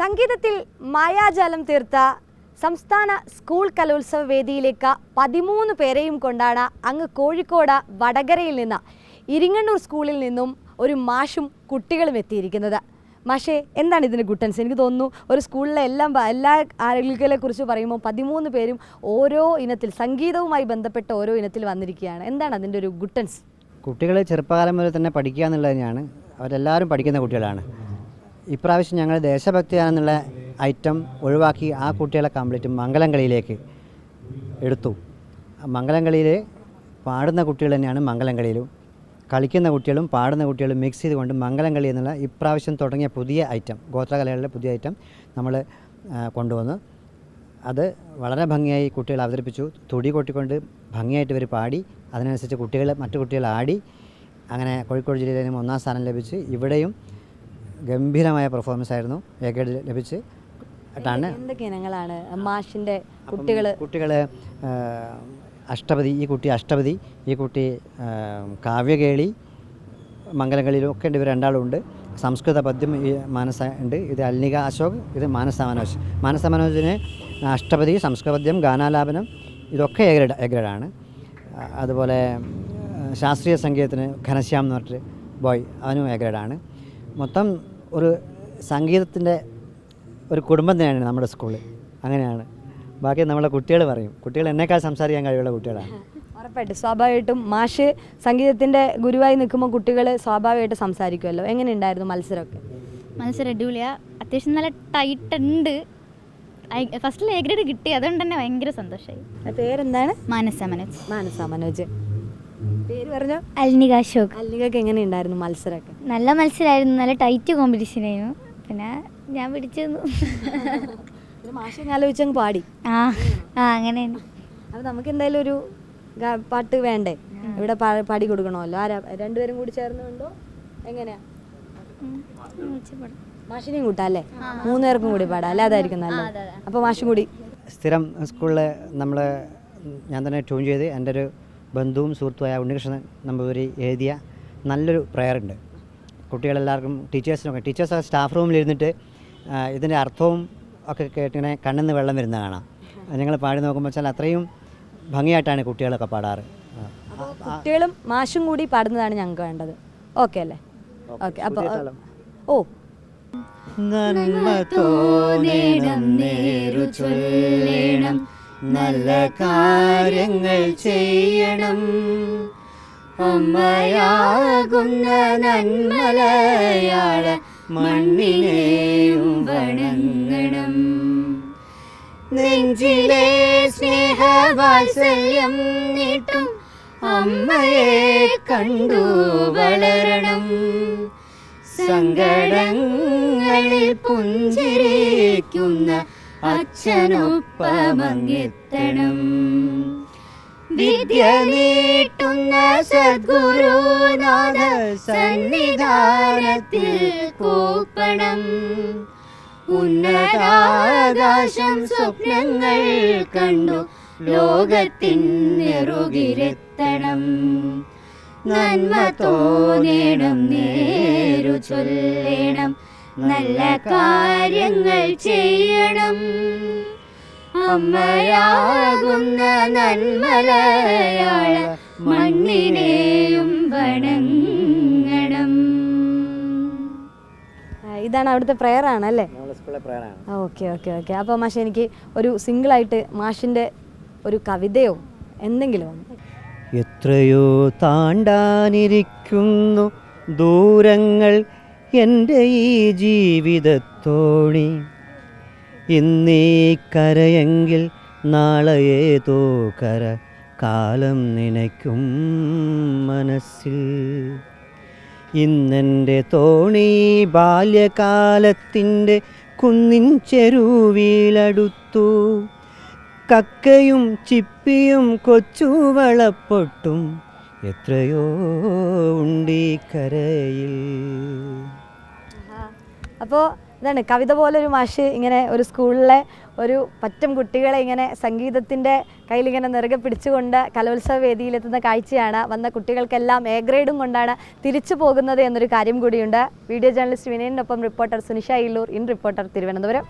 സംഗീതത്തിൽ മായാജാലം തീർത്ത സംസ്ഥാന സ്കൂൾ കലോത്സവ വേദിയിലേക്ക് പതിമൂന്ന് പേരെയും കൊണ്ടാണ് അങ്ങ് കോഴിക്കോട് വടകരയിൽ നിന്ന് ഇരിങ്ങണ്ണൂർ സ്കൂളിൽ നിന്നും ഒരു മാഷും കുട്ടികളും എത്തിയിരിക്കുന്നത്. മാഷേ എന്താണ് ഇതിന്റെ ഗുട്ടൻസ്? എനിക്ക് തോന്നുന്നു ഒരു സ്കൂളിലെ എല്ലാം എല്ലാ ആളുകളെ കുറിച്ച് പറയുമ്പോൾ പതിമൂന്ന് പേരും ഓരോ ഇനത്തിൽ സംഗീതവുമായി ബന്ധപ്പെട്ട ഓരോ ഇനത്തിൽ വന്നിരിക്കുകയാണ്. എന്താണ് അതിന്റെ ഒരു ഗുട്ടൻസ്? കുട്ടികൾ ചെറുപ്പകാലം മുതൽ തന്നെ പഠിക്കുക എന്നുള്ളത് തന്നെയാണ്. അവരെല്ലാവരും പഠിക്കുന്ന കുട്ടികളാണ്. ഇപ്രാവശ്യം ഞങ്ങൾ ദേശഭക്തിയാണെന്നുള്ള ഐറ്റം ഒഴിവാക്കി ആ കുട്ടികളെ കംപ്ലീറ്റ് മംഗലം കളിയിലേക്ക് എടുത്തു. മംഗലം കളിയിൽ പാടുന്ന കുട്ടികൾ തന്നെയാണ് മംഗലം കളിയിലും കളിക്കുന്ന കുട്ടികളും പാടുന്ന കുട്ടികളും മിക്സ് ചെയ്തുകൊണ്ട് മംഗലം കളി എന്നുള്ള ഇപ്രാവശ്യം തുടങ്ങിയ പുതിയ ഐറ്റം ഗോത്രകലകളിലെ പുതിയ ഐറ്റം നമ്മൾ കൊണ്ടുവന്നു. അത് വളരെ ഭംഗിയായി കുട്ടികൾ അവതരിപ്പിച്ചു. തുടി കൊട്ടിക്കൊണ്ട് ഭംഗിയായിട്ട് ഇവർ പാടി അതിനനുസരിച്ച് കുട്ടികൾ മറ്റു കുട്ടികൾ ആടി അങ്ങനെ കോഴിക്കോട് ജില്ലയിൽ ഒന്നാം സ്ഥാനം ലഭിച്ച് ഇവിടെയും ഗംഭീരമായ പെർഫോമൻസ് ആയിരുന്നു. എ ഗ്രേഡ് ലഭിച്ച് ാണ് എന്തൊക്കെ ഇനങ്ങളാണ് മാഷിന്റെ കുട്ടികൾ കുട്ടികൾ അഷ്ടപതി ഈ കുട്ടി അഷ്ടപതി ഈ കുട്ടി കാവ്യകേളി മംഗലങ്ങളിലും ഒക്കെ ഉണ്ട്. ഇവർ രണ്ടാളും ഉണ്ട് സംസ്കൃത പദ്യം ഈ മാനസ ഉണ്ട്. ഇത് അൽനിക അശോക് ഇത് മാനസ മനോജ്. മാനസ മനോജിന് അഷ്ടപതി സംസ്കൃത പദ്യം ഗാനാലാപനം ഇതൊക്കെ എഗ്രഡ് ഗ്രേഡ് എ ഗ്രേഡാണ് ആ, അതുപോലെ ശാസ്ത്രീയ സംഗീതത്തിന് ഘനശ്യാം എന്ന് പറഞ്ഞിട്ട് ബോയ് അവനും എഗ്രഡാണ് ഗ്രേഡാണ് മൊത്തം ഒരു സംഗീതത്തിന്റെ ഒരു കുടുംബം തന്നെയാണ് നമ്മുടെ സ്കൂളിൽ അങ്ങനെയാണ്. ബാക്കി നമ്മളെ കുട്ടികൾ പറയും. കുട്ടികൾ എന്നേക്കാൾ സംസാരിക്കാൻ കഴിവുള്ള കുട്ടികളാണ്. ഉറപ്പായിട്ടും. സ്വാഭാവികമായിട്ടും മാഷ് സംഗീതത്തിന്റെ ഗുരുവായി നിൽക്കുമ്പോൾ കുട്ടികൾ സ്വാഭാവികമായിട്ട് സംസാരിക്കുമല്ലോ. എങ്ങനെയുണ്ടായിരുന്നു മത്സരമൊക്കെ? മത്സരം അടിപൊളിയാണ് അത്യാവശ്യം നല്ല ടൈറ്റ് ഉണ്ട്. ഫസ്റ്റിൽ എ ഗ്രേഡ് കിട്ടി. അതുകൊണ്ട് തന്നെ ഭയങ്കര സന്തോഷമായി പേരെന്താണ്? മാനസ മനോജ്. മാനസ മനോജ്. പേര് പറഞ്ഞോ? അൽനിക അശോക്. അൽനികക്ക് എങ്ങനെ ഉണ്ടായിരുന്നു മത്സരമൊക്കെ? നല്ല മത്സരമായിരുന്നു നല്ല ടൈറ്റ് കോമ്പറ്റീഷൻ ആയിരുന്നു പിന്നെ ഞാൻ പിടിച്ചു മാഷം ആലോചിച്ചങ്ങ് പാടി. ആ ആ അങ്ങനെയാണ്. അപ്പോൾ നമുക്ക് എന്തായാലും ഒരു ഗാ- പാട്ട് വേണ്ടേ? ഇവിടെ പാ- പാടി കൊടുക്കണമല്ലോ. ആരാ രണ്ടുപേരും കൂടി ചേർന്നുണ്ടോ? എങ്ങനെയാ? മാഷിനെയും കൂട്ടാം അല്ലേ? മൂന്നുപേർക്കും കൂടി പാടാം. അല്ലേ? അതായിരിക്കും നല്ലത്. അപ്പോൾ മാഷും കൂടി. സ്ഥിരം സ്കൂളിൽ നമ്മൾ ഞാൻ തന്നെ ട്യൂൺ ചെയ്ത് എന്റെ ഒരു ബന്ധുവും സുഹൃത്തുമായ ഉണ്ണികൃഷ്ണൻ നമ്പൂതിരി എഴുതിയ നല്ലൊരു പ്രയറുണ്ട്. ഉണ്ട് കുട്ടികളെല്ലാവർക്കും ടീച്ചേഴ്സിനൊക്കെ ടീച്ചേഴ്സ് സ്റ്റാഫ് റൂമിലിരുന്നിട്ട് ഇതിന്റെ അർത്ഥവും ഒക്കെ കേട്ടിങ്ങനെ കണ്ണിന്ന് വെള്ളം വരുന്ന കാണാം. ഞങ്ങൾ പാടി നോക്കുമ്പോൾ വെച്ചാൽ അത്രയും ഭംഗിയായിട്ടാണ് കുട്ടികളൊക്കെ പാടാറ്. കുട്ടികളും മാഷും കൂടി പാടുന്നതാണ് ഞങ്ങൾക്ക് വേണ്ടത്. ഓക്കെ അല്ലേ? ഓക്കെ അപ്പോൾ ഓ. നന്മ തോന്നേണം നേരു ചൊല്ലേണം. നല്ല കാര്യങ്ങൾ ചെയ്യണം. അമ്മയാകുന്ന നന്മലയാള മണ്ണിനെയും വണങ്ങണം. നെഞ്ചിലെ സ്നേഹവാത്സല്യം നീട്ടും അമ്മയെ കണ്ടു വളരണം. സങ്കടങ്ങളിൽ പുഞ്ചിരിക്കുന്ന അച്ഛനൊപ്പമങ്ങെത്തണം. വിദ്യ നീട്ടുന്ന സദ്ഗുരുനാഥ സന്നിധാനത്തിൽ കൂപ്പണം. ഉന്നതാകാശം സ്വപ്നങ്ങൾ കണ്ടു ലോകത്തിൻ നെറുകിരെത്തണം നന്മ തോന്നേണം നേരു ചൊല്ലേണം നല്ല കാര്യങ്ങൾ ചെയ്യണം. അമ്മയാകുന്ന നന്മലയാള മണ്ണിനെയും വണങ്ങണം. ഇതാണ് അവിടുത്തെ പ്രയർ ആണ് അല്ലേ ഓക്കെ ഓക്കെ ഓക്കെ. അപ്പോൾ മാഷെ എനിക്ക് ഒരു സിംഗിളായിട്ട് മാഷിന്റെ ഒരു കവിതയോ എന്തെങ്കിലും ഒന്ന്. എത്രയോ താണ്ടാനിരിക്കുന്നു ദൂരങ്ങൾ എന്റെ ഈ ജീവിതത്തോണി ഇന്നീ കരയെങ്കിൽ നാളെ ഏതോ കര കാലം നനയ്ക്കും മനസ്സിൽ. ഇന്നെന്റെ തോണി ബാല്യകാലത്തിന്റെ കുന്നിൻ ചെരുവിലടുത്തു. കക്കയും ചിപ്പിയും കൊച്ചു വളപ്പൊട്ടും എത്രയോ ഉണ്ടീ കരയിൽ. അപ്പോൾ ഇതാണ് കവിത പോലെ ഒരു മാഷ് ഇങ്ങനെ ഒരു സ്കൂളിലെ ഒരു പറ്റം കുട്ടികളെ ഇങ്ങനെ സംഗീതത്തിന്റെ കയ്യിലിങ്ങനെ നിറകെ പിടിച്ചുകൊണ്ട് കലോത്സവ വേദിയിലെത്തുന്ന കാഴ്ചയാണ്. വന്ന കുട്ടികൾക്കെല്ലാം എ ഗ്രേഡും കൊണ്ടാണ് തിരിച്ചു പോകുന്നത് എന്നൊരു കാര്യം കൂടിയുണ്ട്. Video journalist വിനയനൊപ്പം reporter Sunisha Illoor in reporter Thiruvananthapuram.